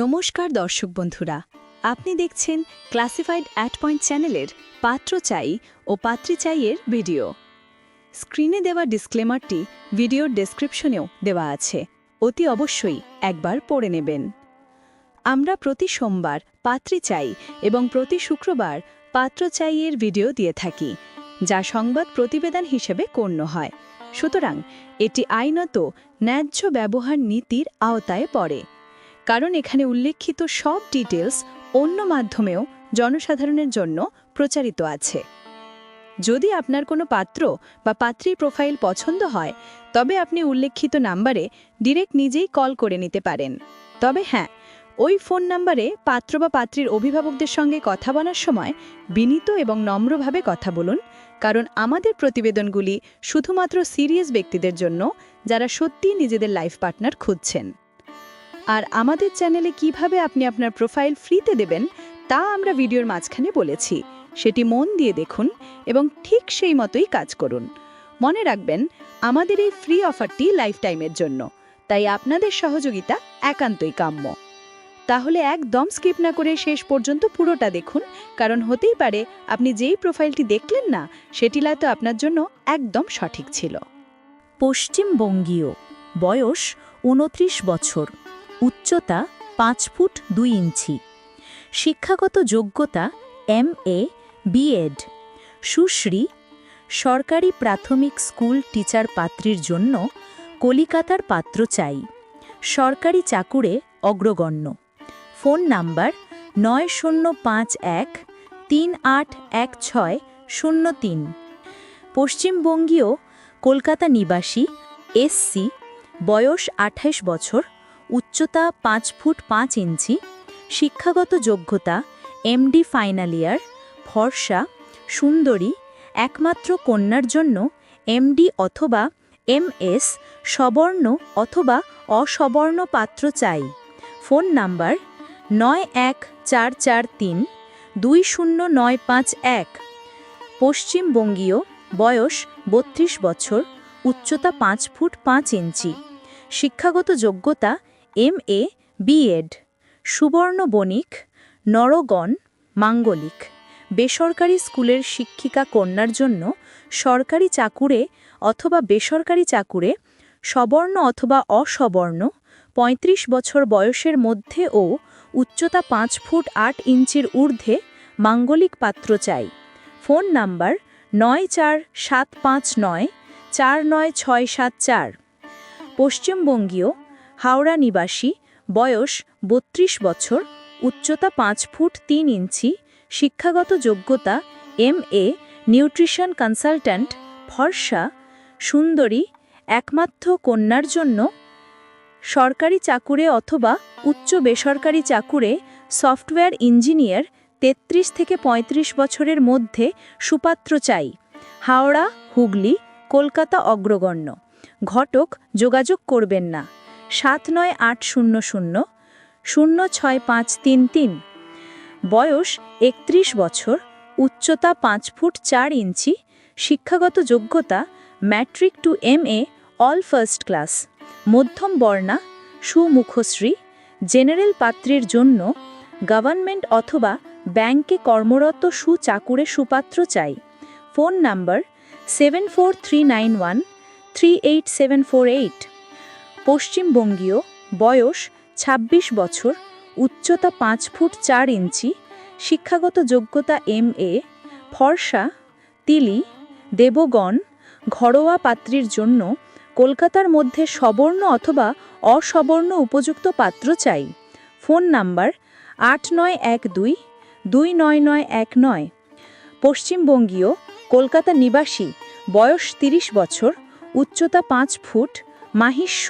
নমস্কার দর্শক বন্ধুরা, আপনি দেখছেন ক্লাসিফাইড অ্যাট পয়েন্ট চ্যানেলের পাত্র চাই ও পাত্রী চাইয়ের ভিডিও। স্ক্রিনে দেওয়া ডিসক্লেমারটি ভিডিওর ডেসক্রিপশনেও দেওয়া আছে, অতি অবশ্যই একবার পড়ে নেবেন। আমরা প্রতি সোমবার পাত্রী চাই এবং প্রতি শুক্রবার পাত্র চাইয়ের ভিডিও দিয়ে থাকি, যা সংবাদ প্রতিবেদন হিসেবে গণ্য হয়। সুতরাং এটি আইনত ন্যায্য ব্যবহার নীতির আওতায় পড়ে। কারণ এখানে উল্লেখিত সব ডিটেলস অন্য মাধ্যমেও জনসাধারণের জন্য প্রচারিত আছে। যদি আপনার কোনো পাত্র বা পাত্রীর প্রোফাইল পছন্দ হয়, তবে আপনি উল্লেখিত নাম্বারে ডিরেক্ট নিজেই কল করে নিতে পারেন। তবে হ্যাঁ ওই ফোন নাম্বারে পাত্র বা পাত্রীর অভিভাবকদের সঙ্গে কথা বলার সময় বিনীত এবং নম্রভাবে কথা বলুন, কারণ আমাদের প্রতিবেদনগুলি শুধুমাত্র সিরিয়াস ব্যক্তিদের জন্য, যারা সত্যিই নিজেদের লাইফ পার্টনার খুঁজছেন। আর আমাদের চ্যানেলে কীভাবে আপনি আপনার প্রোফাইল ফ্রিতে দেবেন, তা আমরা ভিডিওর মাঝখানে বলেছি। সেটি মন দিয়ে দেখুন এবং ঠিক সেই মতোই কাজ করুন। মনে রাখবেন, আমাদের এই ফ্রি অফারটি লাইফ টাইমের জন্য, তাই আপনাদের সহযোগিতা একান্তই কাম্য। তাহলে একদম স্কিপ না করে শেষ পর্যন্ত পুরোটা দেখুন, কারণ হতেই পারে আপনি যেই প্রোফাইলটি দেখলেন না, সেটি হয়তো আপনার জন্য একদম সঠিক ছিল। পশ্চিমবঙ্গীয়, বয়স উনত্রিশ বছর। উচ্চতা পাঁচ ফুট দুই ইঞ্চি। শিক্ষাগত যোগ্যতা এম এ বিএড সুশ্রী, সরকারি প্রাথমিক স্কুল টিচার পাত্রীর জন্য কলিকাতার পাত্র চাই। সরকারি চাকুরে অগ্রগণ্য। ফোন নাম্বার নয় শূন্য পাঁচ এক তিন আট এক ছয় শূন্য তিন। পশ্চিমবঙ্গীয় কলকাতা নিবাসী এসসি বয়স আঠাইশ বছর উচ্চতা পাঁচ ফুট পাঁচ ইঞ্চি, শিক্ষাগত যোগ্যতা এমডি ফাইনাল ইয়ার ফর্সা সুন্দরী, একমাত্র কন্যার জন্য এমডি অথবা এমএস সবর্ণ অথবা অসবর্ণ পাত্র চাই। ফোন নাম্বার নয় এক চার চার তিন দুই শূন্য নয় পাঁচ এক। পশ্চিমবঙ্গীয় বয়স বত্রিশ বছর, উচ্চতা পাঁচ ফুট পাঁচ ইঞ্চি। শিক্ষাগত যোগ্যতা এম এ বিএড সুবর্ণ বণিক নরগণ, মাঙ্গলিক। বেসরকারি স্কুলের শিক্ষিকা কন্যার জন্য সরকারি চাকুরে অথবা বেসরকারি চাকুরে সবর্ণ অথবা অসবর্ণ ৩৫ বছর বয়সের মধ্যে ও উচ্চতা পাঁচ ফুট আট ইঞ্চির ঊর্ধ্বে মাঙ্গলিক পাত্র চাই। ফোন নাম্বার নয় চার সাত পাঁচ নয় চার নয় ছয় সাত চার। পশ্চিমবঙ্গীয় হাওড়া নিবাসী, বয়স বত্রিশ বছর, উচ্চতা পাঁচ ফুট তিন ইঞ্চি, শিক্ষাগত যোগ্যতা এম এ, নিউট্রিশন কনসালট্যান্ট, ফর্সা, সুন্দরী, একমাত্র কন্যার জন্য সরকারি চাকুরে অথবা উচ্চ বেসরকারি চাকুরে সফটওয়্যার ইঞ্জিনিয়ার ৩৩ থেকে ৩৫ বছরের মধ্যে সুপাত্র চাই। হাওড়া, হুগলি, কলকাতা অগ্রগণ্য। ঘটক যোগাযোগ করবেন না। সাত নয় আট শূন্য শূন্য শূন্য ছয় পাঁচ তিন তিন। বয়স একত্রিশ বছর, উচ্চতা পাঁচ ফুট চার ইঞ্চি, শিক্ষাগত যোগ্যতা matric to M A, all first class. মধ্যম বর্ণা, সুমুখশ্রী, জেনারেল পাত্রের জন্য গভর্নমেন্ট অথবা ব্যাংকে কর্মরত সুচাকুরে সুপাত্র চাই। Phone number seven four three nine one, three eight seven four eight. পশ্চিমবঙ্গীয় বয়স ২৬ বছর, উচ্চতা পাঁচ ফুট চার ইঞ্চি, শিক্ষাগত যোগ্যতা এম এ, ফর্সা, তিলি, দেবগণ, ঘরোয়া পাত্রীর জন্য কলকাতার মধ্যে সবর্ণ অথবা অসবর্ণ উপযুক্ত পাত্র চাই। ফোন নাম্বার আট নয় এক দুই দুই নয় নয় এক নয়। পশ্চিমবঙ্গীয় কলকাতা নিবাসী, বয়স ৩০ বছর, উচ্চতা পাঁচ ফুট, মাহিষ্য।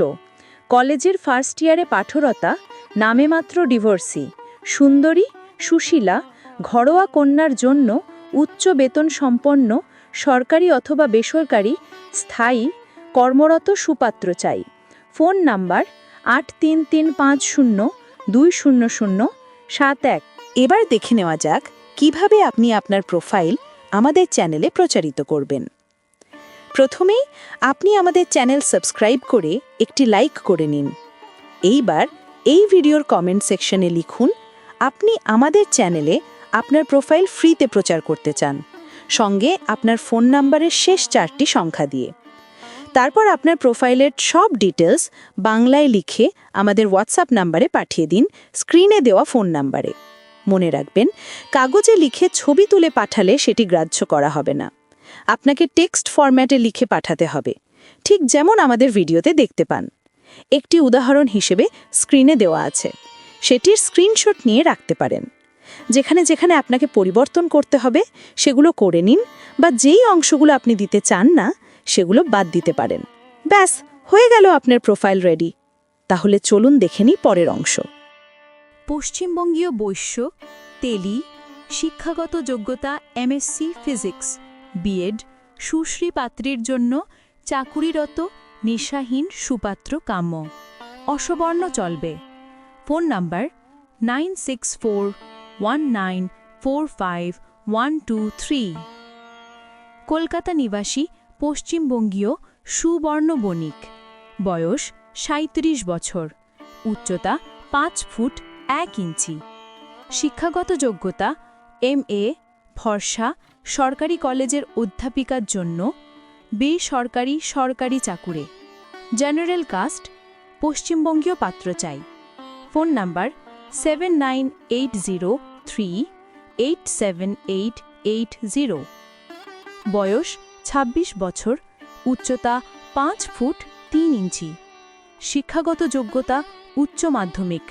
কলেজের ফার্স্ট ইয়ারে পাঠরতা নামে মাত্র ডিভোর্সি সুন্দরী, সুশীলা, ঘরোয়া কন্যার জন্য উচ্চ বেতন সম্পন্ন সরকারি অথবা বেসরকারি, স্থায়ী, কর্মরত সুপাত্র চাই। ফোন নাম্বার আট তিন তিন পাঁচ শূন্য দুই শূন্য শূন্য সাত এক। এবার দেখে নেওয়া যাক কীভাবে আপনি আপনার প্রোফাইল আমাদের চ্যানেলে প্রচারিত করবেন। প্রথমেই আপনি আমাদের চ্যানেল সাবস্ক্রাইব করে একটি লাইক করে নিন। এইবার এই ভিডিওর কমেন্ট সেকশনে লিখুন, আপনি আমাদের চ্যানেলে আপনার প্রোফাইল ফ্রিতে প্রচার করতে চান। সঙ্গে আপনার ফোন নাম্বারের শেষ চারটি সংখ্যা দিয়ে। তারপর আপনার প্রোফাইলের সব ডিটেলস বাংলায় লিখে আমাদের হোয়াটসঅ্যাপ নাম্বারে পাঠিয়ে দিন, স্ক্রিনে দেওয়া ফোন নাম্বারে। মনে রাখবেন, কাগজে লিখে ছবি তুলে পাঠালে সেটি গ্রাহ্য করা হবে না। আপনাকে টেক্সট ফরম্যাটে লিখে পাঠাতে হবে। ঠিক যেমন আমাদের ভিডিওতে দেখতে পান। একটি উদাহরণ হিসেবে স্ক্রিনে দেওয়া আছে। সেটির স্ক্রিনশট নিয়ে রাখতে পারেন। যেখানে যেখানে আপনাকে পরিবর্তন করতে হবে, সেগুলো করে নিন বা যেই অংশগুলো আপনি দিতে চান না, সেগুলো বাদ দিতে পারেন। ব্যাস, হয়ে গেল আপনার প্রোফাইল রেডি। তাহলে চলুন দেখে নিই পরের অংশ। পশ্চিমবঙ্গীয় বৈশ্য, তেলি, শিক্ষাগত যোগ্যতা, এমএসসি, ফিজিক্স। বিএড, সুশ্রী পাত্রীর জন্য চাকুরিরত, নেশাহীন, সুপাত্র কাম্য। অসবর্ণ চলবে। Phone number nine six four one nine four five one two three. Kolkata নিবাসী, পশ্চিমবঙ্গীয়, সুবর্ণ বণিক। বয়স সাঁত্রিশ বছর। উচ্চতা পাঁচ ফুট এক ইঞ্চি। শিক্ষাগত যোগ্যতা, এম এ ভরসা সরকারি কলেজের অধ্যাপিকার জন্য বেসরকারি সরকারি চাকুরে। জেনারেল কাস্ট, পশ্চিমবঙ্গীয় পাত্র চাই। Phone number seven nine eight zero three eight seven eight eight zero. বয়স ২৬ বছর, উচ্চতা পাঁচ ফুট তিন ইঞ্চি। শিক্ষাগত যোগ্যতা উচ্চ মাধ্যমিক।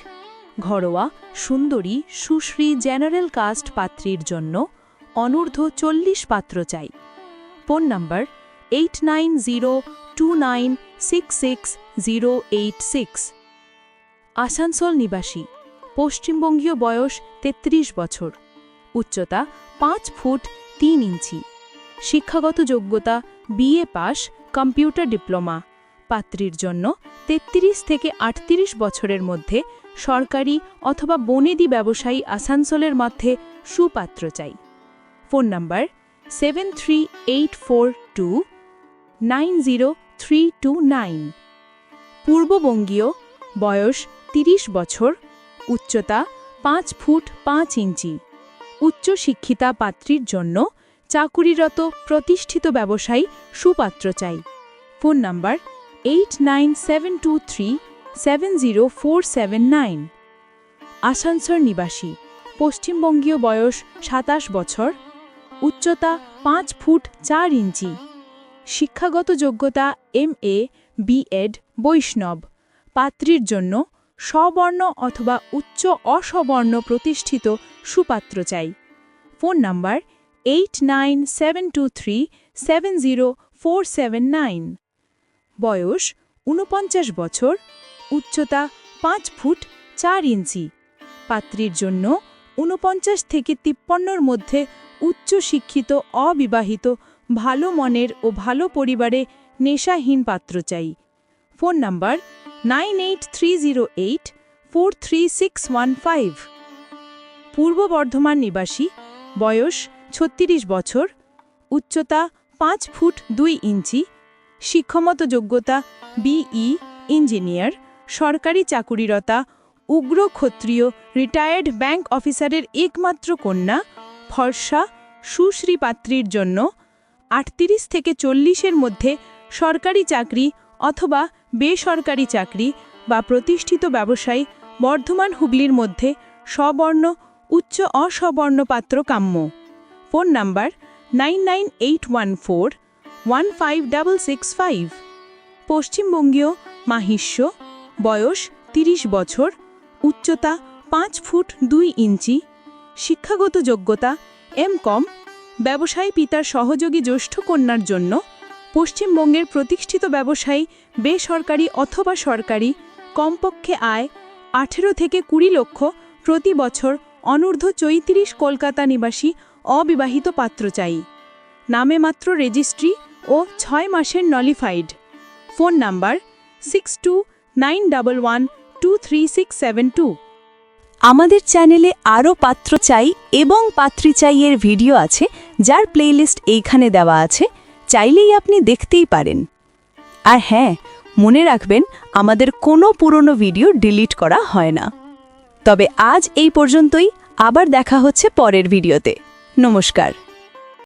ঘরোয়া সুন্দরী সুশ্রী জেনারেল কাস্ট পাত্রীর জন্য অনূর্ধ্ব চল্লিশ পাত্র চাই। Phone number eight nine zero two nine six six zero eight six Asansol নিবাসী, পশ্চিমবঙ্গীয় বয়স ৩৩ বছর। উচ্চতা পাঁচ ফুট তিন ইঞ্চি। শিক্ষাগত যোগ্যতা বিএ পাস, কম্পিউটার ডিপ্লোমা। পাত্রীর জন্য ৩৩ থেকে আটত্রিশ বছরের মধ্যে সরকারি অথবা বনেদি ব্যবসায়ী আসানসোলের মধ্যে সুপাত্র চাই। Phone number seven three eight four two nine zero three two nine পূর্ববঙ্গীয় বয়স ৩০ বছর, উচ্চতা পাঁচ ফুট পাঁচ ইঞ্চি। উচ্চশিক্ষিতা পাত্রীর জন্য চাকুরিরত প্রতিষ্ঠিত ব্যবসায়ী সুপাত্র চাই। Phone number eight nine seven two three seven zero four seven nine Asansol নিবাসী, পশ্চিমবঙ্গীয় বয়স সাতাশ বছর উচ্চতা পাঁচ ফুট চার ইঞ্চি। শিক্ষাগত যোগ্যতা এম এ বিএড বৈষ্ণব। পাত্রীর জন্য স্ববর্ণ অথবা উচ্চ অসবর্ণ প্রতিষ্ঠিত সুপাত্র চাই। Phone number eight nine seven two three seven zero four seven nine. বয়স ঊনপঞ্চাশ বছর, উচ্চতা পাঁচ ফুট চার ইঞ্চি। পাত্রীর জন্য ঊনপঞ্চাশ থেকে তিপ্পান্নর মধ্যে উচ্চ শিক্ষিত অবিবাহিত, ভালো মনের ও ভালো পরিবারে নেশাহীন পাত্র চাই। Phone number nine eight three zero eight four three six one five. Purba Bardhaman নিবাসী, বয়স ছত্রিশ বছর, উচ্চতা পাঁচ ফুট দুই ইঞ্চি শিক্ষমত যোগ্যতা বিই, ইঞ্জিনিয়ার, সরকারি চাকুরিরতা উগ্র ক্ষত্রিয় রিটায়ার্ড ব্যাংক অফিসারের একমাত্র কন্যা ফর্সা সুশ্রী পাত্রীর জন্য আটত্রিশ থেকে চল্লিশের মধ্যে সরকারি চাকরি অথবা বেসরকারি চাকরি বা প্রতিষ্ঠিত ব্যবসায়ী বর্ধমান হুগলির মধ্যে সবর্ণ, উচ্চ অসবর্ণ পাত্র কাম্য। Phone number nine nine eight one four one five double six five. পশ্চিমবঙ্গীয় Mahishya, বয়স ৩০ বছর। উচ্চতা পাঁচ ফুট দুই ইঞ্চি, শিক্ষাগত যোগ্যতা এম কম, ব্যবসায়ী পিতার সহযোগী জ্যেষ্ঠ কন্যার জন্য পশ্চিমবঙ্গের প্রতিষ্ঠিত ব্যবসায়ী বেসরকারি অথবা সরকারি কমপক্ষে আয় আঠেরো থেকে কুড়ি লক্ষ প্রতি বছর অনূর্ধ্ব চৈত্রিশ কলকাতা নিবাসী অবিবাহিত পাত্র চাই। নামে মাত্র রেজিস্ট্রি ও ছয় মাসের nullified. Phone number six two nine double one two three six seven two আমাদের চ্যানেলে আরও পাত্র চাই এবং পাত্রী চাই এর ভিডিও আছে, যার প্লেলিস্ট এইখানে দেওয়া আছে, চাইলেই আপনি দেখতেই পারেন। আর হ্যাঁ মনে রাখবেন, আমাদের কোনো পুরনো ভিডিও ডিলিট করা হয় না। তবে আজ এই পর্যন্তই, আবার দেখা হচ্ছে পরের ভিডিওতে। নমস্কার।